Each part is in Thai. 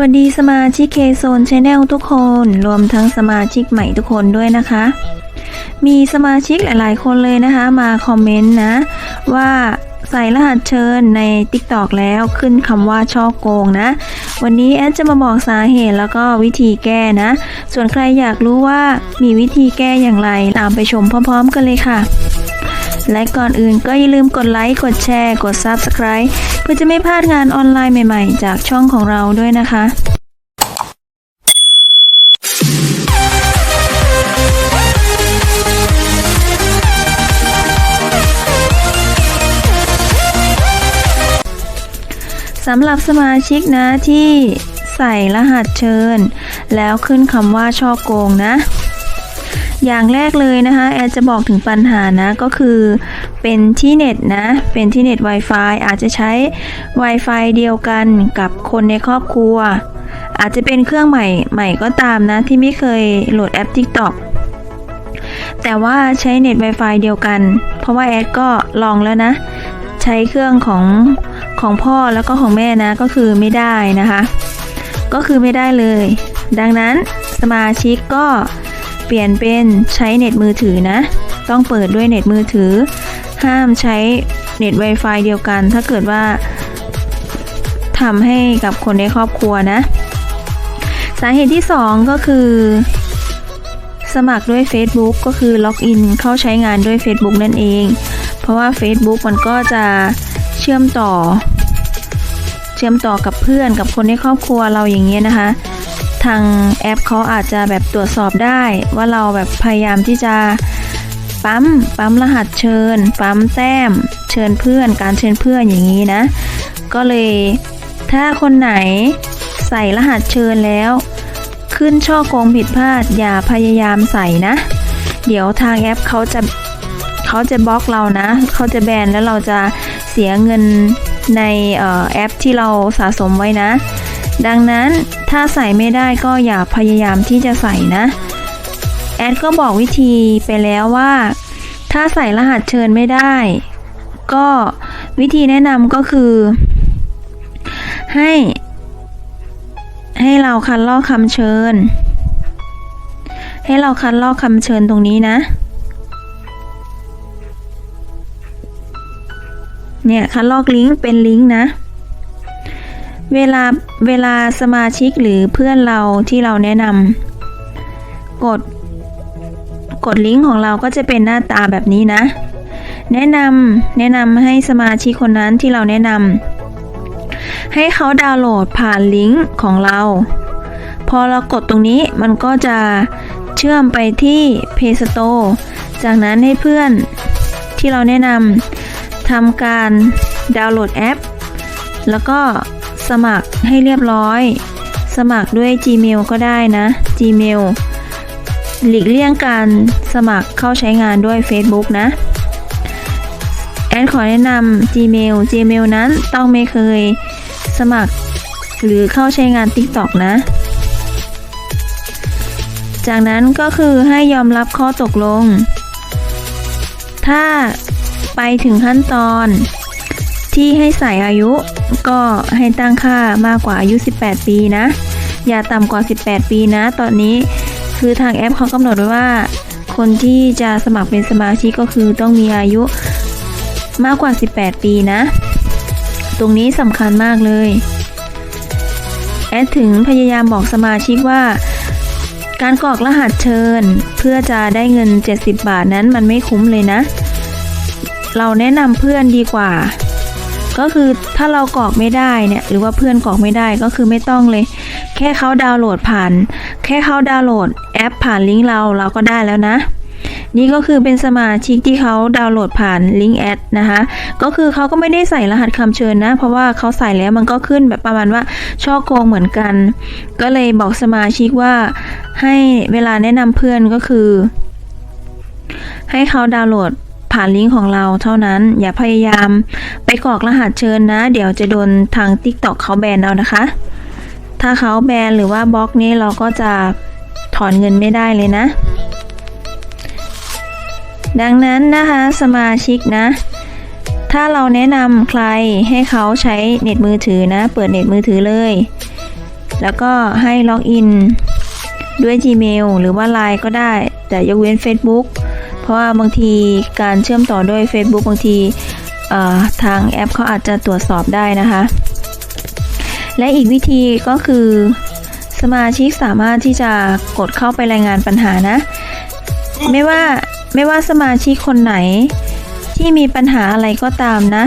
วัสดีสมาชิกเคโซนชาแนลทุกคน รวมทั้งสมาชิกใหม่ทุกคนด้วยนะคะ มีสมาชิกหลาย ๆ คนเลยนะคะ มาคอมเมนต์นะ ว่าใส่รหัสเชิญใน TikTok แล้วขึ้นคำว่าช่อโกงนะ วันนี้แอดจะมาบอกสาเหตุแล้วก็วิธีแก้นะ ส่วนใครอยากรู้ว่ามีวิธีแก้อย่างไรตามไปชมพร้อม ๆ กันเลยค่ะ และก่อนอื่นก็อย่าลืมกดไลค์ กดแชร์ กด Subscribe เพื่อจะไม่พลาดงานออนไลน์ใหม่ๆ จากช่องของเราด้วยนะคะสำหรับสมาชิกนะที่ใส่รหัสเชิญ แล้วขึ้นคำว่าช่อโกงนะ อย่างแรกเลยนะคะ แอดจะบอกถึงปัญหานะ ก็คือเป็นที่เน็ตนะ เป็นที่เน็ต Wi-Fi อาจจะใช้ Wi-Fi เดียวกันกับคนในครอบครัว อาจจะเป็นเครื่องใหม่ใหม่ก็ตามนะ ที่ไม่เคยโหลดแอป TikTok แต่ว่าใช้เน็ต Wi-Fi เดียวกัน เพราะว่าแอดก็ลองแล้วนะ ใช้เครื่องของของพ่อแล้วก็ของแม่นะก็คือไม่ได้นะคะ ก็คือไม่ได้เลย ดังนั้นสมาชิกก็ เปลี่ยนเป็นใช้เน็ตมือถือนะ ต้องเปิดด้วยเน็ตมือถือ ห้ามใช้เน็ต Wi-Fi เดียวกัน ถ้าเกิดว่าทำให้กับคนในครอบครัวนะ สาเหตุที่ 2 ก็คือ สมัครด้วย Facebook ก็คือล็อกอินเข้าใช้งานด้วย Facebook นั่นเอง เพราะว่า Facebook มันก็จะเชื่อมต่อ เชื่อมต่อกับเพื่อนกับคนในครอบครัวเราอย่างเงี้ยนะคะ ทางแอปเขาอาจจะแบบตรวจสอบได้ ว่าเราแบบพยายามที่จะปั๊มปั๊มรหัสเชิญ ปั๊มแต้ม เชิญเพื่อน การเชิญเพื่อนอย่างนี้นะ ก็เลยถ้าคนไหนใส่รหัสเชิญแล้ว ขึ้นช่อโกงผิดพลาดอย่าพยายามใส่นะ เดี๋ยวทางแอปเขาจะเขาจะบล็อกเรานะ เขาจะแบนแล้วเราจะเสียเงินในออแอปที่เราสะสมไว้นะ ดังนั้นถ้าใส่ไม่ได้ก็อย่าพยายามที่จะใส่นะ แอดก็บอกวิธีไปแล้วว่า ถ้าใส่รหัสเชิญไม่ได้ ก็วิธีแนะนำก็คือ ให้ ให้เราคัดลอกคำเชิญ ให้เราคัดลอกคำเชิญตรงนี้นะเนี่ยคัดลอกลิงก์เป็นลิงก์นะ เวลาเวลาสมาชิกหรือเพื่อนเราที่เราแนะนำกด กดลิงก์ของเราก็จะเป็นหน้าตาแบบนี้นะ แนะนำแนะนำให้สมาชิกคนนั้นที่เราแนะนำให้เขาดาวน์โหลดผ่านลิงก์ของเรา พอเรากดตรงนี้มันก็จะเชื่อมไปที่ Play Store จากนั้นให้เพื่อนที่เราแนะนำทำการดาวน์โหลดแอป แล้วก็ สมัครให้เรียบร้อย สมัครด้วย Gmail ก็ได้นะ Gmail หลีกเลี่ยงการสมัครเข้าใช้งานด้วย Facebook นะ แอดขอแนะนำ Gmail Gmail นั้นต้องไม่เคยสมัคร หรือเข้าใช้งาน TikTok นะ จากนั้นก็คือให้ยอมรับข้อตกลง ถ้าไปถึงขั้นตอน ที่ให้ใส่อายุก็ให้ตั้งค่ามากกว่าอายุ 18 ปีนะ อย่าต่ำกว่า 18 ปีนะ ตอนนี้คือทางแอปเขากำหนดไว้ว่า คนที่จะสมัครเป็นสมาชิกก็คือต้องมีอายุมากกว่า 18 ปีนะ ตรงนี้สำคัญมากเลย แอดถึงพยายามบอกสมาชิกว่าการกรอกรหัสเชิญเพื่อจะได้เงิน 70 บาทนั้นมันไม่คุ้มเลยนะ เราแนะนำเพื่อนดีกว่า ก็คือถ้าเรากรอกไม่ได้เนี่ยหรือว่าเพื่อนกรอกไม่ได้ก็คือไม่ต้องเลย แค่เขาดาวน์โหลดผ่าน แค่เขาดาวน์โหลดแอปผ่านลิงก์เราเราก็ได้แล้วนะนี่ก็คือเป็นสมาชิกที่เขาดาวน์โหลดผ่านลิงก์แอดนะคะ ก็คือเขาก็ไม่ได้ใส่รหัสคำเชิญนะ เพราะว่าเขาใส่แล้วมันก็ขึ้นแบบประมาณว่าช่อโกงเหมือนกัน ก็เลยบอกสมาชิกว่าให้เวลาแนะนำเพื่อนก็คือ ให้เขาดาวน์โหลด ผ่านลิงก์ของเราเท่านั้น อย่าพยายามไปกรอกรหัสเชิญนะ เดี๋ยวจะโดนทาง TikTok เขาแบนเอานะคะ ถ้าเขาแบนหรือว่าบล็อกนี้เราก็จะถอนเงินไม่ได้เลยนะ ดังนั้นนะคะสมาชิกนะ ถ้าเราแนะนำใครให้เขาใช้เน็ตมือถือนะ เปิดเน็ตมือถือเลย แล้วก็ให้ล็อกอินด้วย Gmail หรือว่า Line ก็ได้ แต่ยกเว้น Facebook เราะว่าบางทีการเชื่อมต่อด้วย Facebook บางทีทางแอปเขาอาจจะตรวจสอบได้นะคะ และอีกวิธีก็คือ สมาชิกสามารถที่จะกดเข้าไปรายงานปัญหานะ ไม่ว่าไม่ว่าสมาชิกคนไหนที่มีปัญหาอะไรก็ตามนะ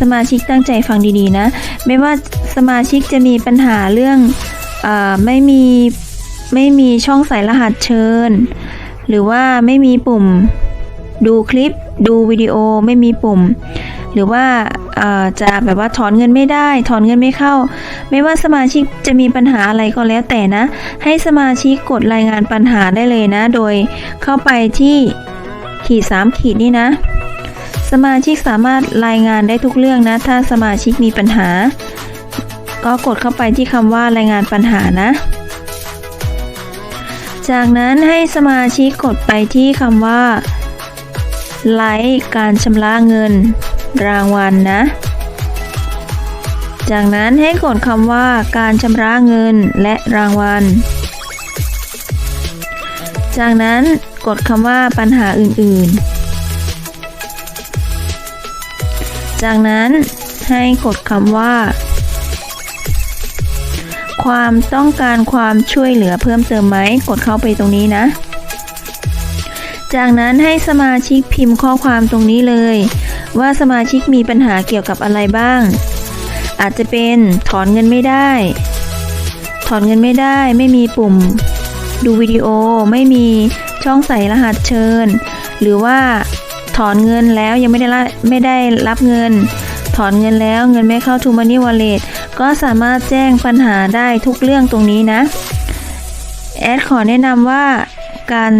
สมาชิกตั้งใจฟังดีๆนะ ไม่ว่าสมาชิกจะมีปัญหาเรื่องอไม่มีไม่มีช่องใส่รหัสเชิญ หรือว่าไม่มีปุ่มดูคลิปดูวิดีโอไม่มีปุ่ม หรือว่าาจะแบบว่าถอนเงินไม่ได้ ถอนเงินไม่เข้า ไม่ว่าสมาชิกจะมีปัญหาอะไรก็แล้วแต่นะ ให้สมาชิกกดรายงานปัญหาได้เลยนะ โดยเข้าไปที่ขีด 3 ขีดนี่นะ สมาชิกสามารถรายงานได้ทุกเรื่องนะ ถ้าสมาชิกมีปัญหา ก็กดเข้าไปที่คำว่ารายงานปัญหานะ จากนั้นให้สมาชิกกดไปที่คำว่า ไลค์การชำระเงิน รางวัลนะ จากนั้นให้กดคำว่าการชำระเงินและรางวัล จากนั้นกดคำว่าปัญหาอื่นๆ จากนั้นให้กดคำว่า ความต้องการความช่วยเหลือเพิ่มเติมไหม กดเข้าไปตรงนี้นะ จากนั้นให้สมาชิกพิมพ์ข้อความตรงนี้เลย ว่าสมาชิกมีปัญหาเกี่ยวกับอะไรบ้าง อาจจะเป็นถอนเงินไม่ได้ ถอนเงินไม่ได้ ไม่มีปุ่ม ดูวิดีโอไม่มีช่องใส่รหัสเชิญ หรือว่าถอนเงินแล้วยังไม่ได้ไม่ได้รับเงิน ถอนเงินแล้วเงินไม่เข้า to money wallet ก็สามารถแจ้งปัญหาได้ทุกเรื่องตรงนี้นะ แอดขอแนะนำว่าการ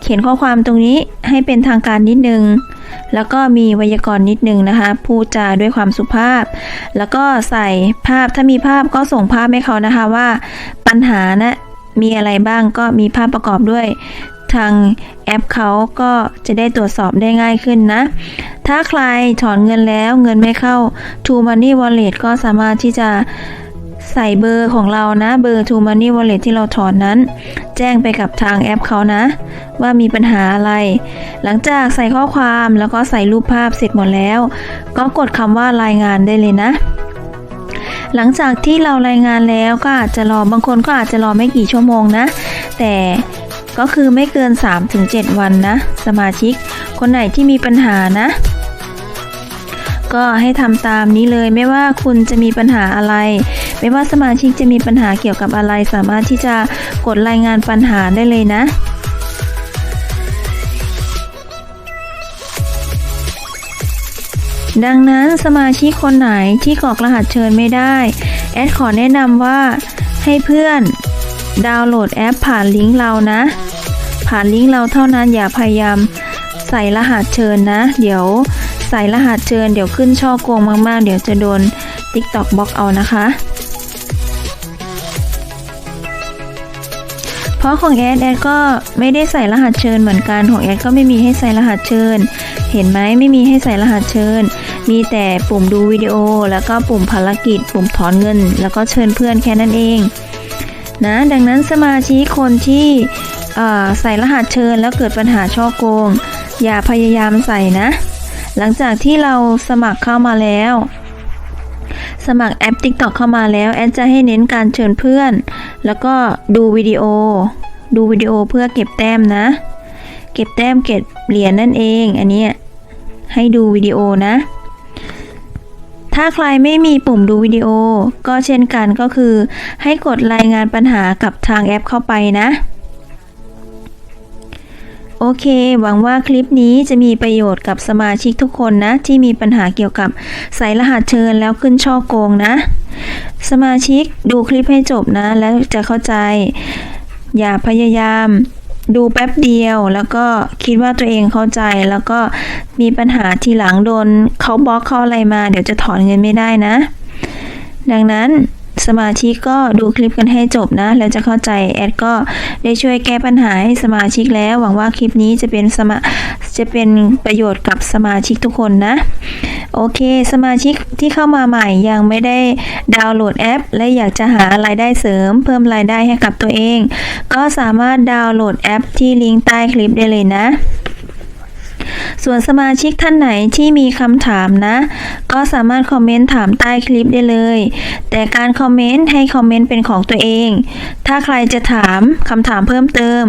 เขียนข้อความตรงนี้ให้เป็นทางการนิดนึง แล้วก็มีไวยากรณ์นิดนึงนะคะ พูดจาด้วยความสุภาพ แล้วก็ใส่ภาพ ถ้ามีภาพก็ส่งภาพให้เขานะคะว่าปัญหานะมีอะไรบ้างก็มีภาพประกอบด้วย ทางแอปเขาก็จะได้ตรวจสอบได้ง่ายขึ้นนะ ถ้าใครถอนเงินแล้วเงินไม่เข้า True Money Wallet ก็สามารถที่จะใส่เบอร์ของเรานะ เบอร์ True Money Wallet ที่เราถอนนั้น แจ้งไปกับทางแอปเขานะ ว่ามีปัญหาอะไร หลังจากใส่ข้อความแล้วก็ใส่รูปภาพเสร็จหมดแล้ว ก็กดคำว่ารายงานได้เลยนะหลังจากที่เรารายงานแล้วก็อาจจะรอบางคนก็อาจจะรอไม่กี่ชั่วโมงนะ แต่ ก็คือไม่เกิน 3-7 วันนะ สมาชิก คนไหนที่มีปัญหานะ ก็ให้ทำตามนี้เลยไม่ว่าคุณจะมีปัญหาอะไร ไม่ว่าสมาชิกจะมีปัญหาเกี่ยวกับอะไร สามารถที่จะกดรายงานปัญหาได้เลยนะดังนั้นสมาชิกคนไหนที่กรอกรหัสเชิญไม่ได้ แอดขอแนะนำว่าให้เพื่อน ดาวน์โหลดแอปผ่านลิงก์เรานะ ผ่านลิงก์เราเท่านั้นอย่าพยายามใส่รหัสเชิญนะ เดี๋ยวใส่รหัสเชิญเดี๋ยวขึ้นช่อโกงมากๆ เดี๋ยวจะโดน TikTok บล็อกเอานะคะ เพราะของแอดแอดก็ไม่ได้ใส่รหัสเชิญเหมือนกันของแอดก็ไม่มีให้ใส่รหัสเชิญ เห็นไหมไม่มีให้ใส่รหัสเชิญ มีแต่ปุ่มดูวิดีโอ แล้วก็ปุ่มภารกิจ ปุ่มถอนเงิน แล้วก็เชิญเพื่อนแค่นั้นเอง นะดังนั้นสมาชิกคนที่ใส่รหัสเชิญแล้วเกิดปัญหาช่อโกง อย่าพยายามใส่นะ หลังจากที่เราสมัครเข้ามาแล้ว สมัครแอป TikTok เข้ามาแล้ว แอดจะให้เน้นการเชิญเพื่อน แล้วก็ดูวิดีโอ ดูวิดีโอเพื่อเก็บแต้มนะ เก็บแต้มเก็บเหรียญนั่นเอง อันนี้ให้ดูวิดีโอนะ ถ้าใครไม่มีปุ่มดูวิดีโอ ก็เช่นกันก็คือ ให้กดรายงานปัญหากับทางแอปเข้าไปนะโอเค หวังว่าคลิปนี้จะมีประโยชน์กับสมาชิกทุกคนนะ ที่มีปัญหาเกี่ยวกับใส่รหัสเชิญแล้วขึ้นช่อโกงนะ สมาชิกดูคลิปให้จบนะ แล้วจะเข้าใจ อย่าพยายาม ดูแป๊บเดียว แล้วก็คิดว่าตัวเองเข้าใจ แล้วก็มีปัญหาทีหลังโดนเขาบล็อกเขาอะไรมา เดี๋ยวจะถอนเงินไม่ได้นะ ดังนั้น สมาชิกก็ดูคลิปกันให้จบนะ แล้วจะเข้าใจแอดก็ได้ช่วยแก้ปัญหาให้สมาชิกแล้ว หวังว่าคลิปนี้จะเป็นสมาจะเป็นประโยชน์กับสมาชิกทุกคนนะ โอเค สมาชิกที่เข้ามาใหม่ยังไม่ได้ดาวน์โหลดแอป และอยากจะหารายได้เสริม เพิ่มรายได้ให้กับตัวเอง ก็สามารถดาวน์โหลดแอปที่ลิงก์ใต้คลิปได้เลยนะ ส่วนสมาชิกท่านไหนที่มีคำถามนะ ก็สามารถคอมเมนต์ถามใต้คลิปได้เลย แต่การคอมเมนต์ให้คอมเมนต์เป็นของตัวเอง ถ้าใครจะถามคำถามเพิ่มเติม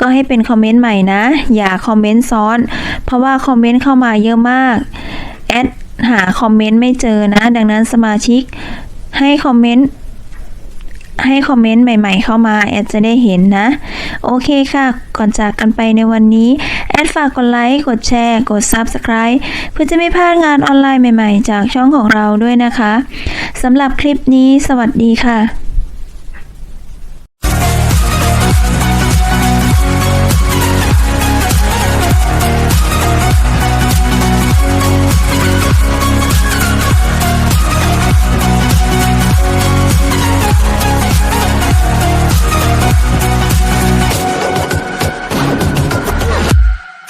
ก็ให้เป็นคอมเมนต์ใหม่นะ อย่าคอมเมนต์ซ้อน เพราะว่าคอมเมนต์เข้ามาเยอะมากแอดหาคอมเมนต์ไม่เจอนะ ดังนั้นสมาชิกให้คอมเมนต์ ให้คอมเมนต์ใหม่ๆเข้ามาแอดจะได้เห็นนะ โอเคค่ะ ก่อนจากกันไปในวันนี้ แอดฝากกดไลค์ กดแชร์ กด Subscribe เพื่อจะไม่พลาดงานออนไลน์ใหม่ๆ จากช่องของเราด้วยนะคะสำหรับคลิปนี้สวัสดีค่ะ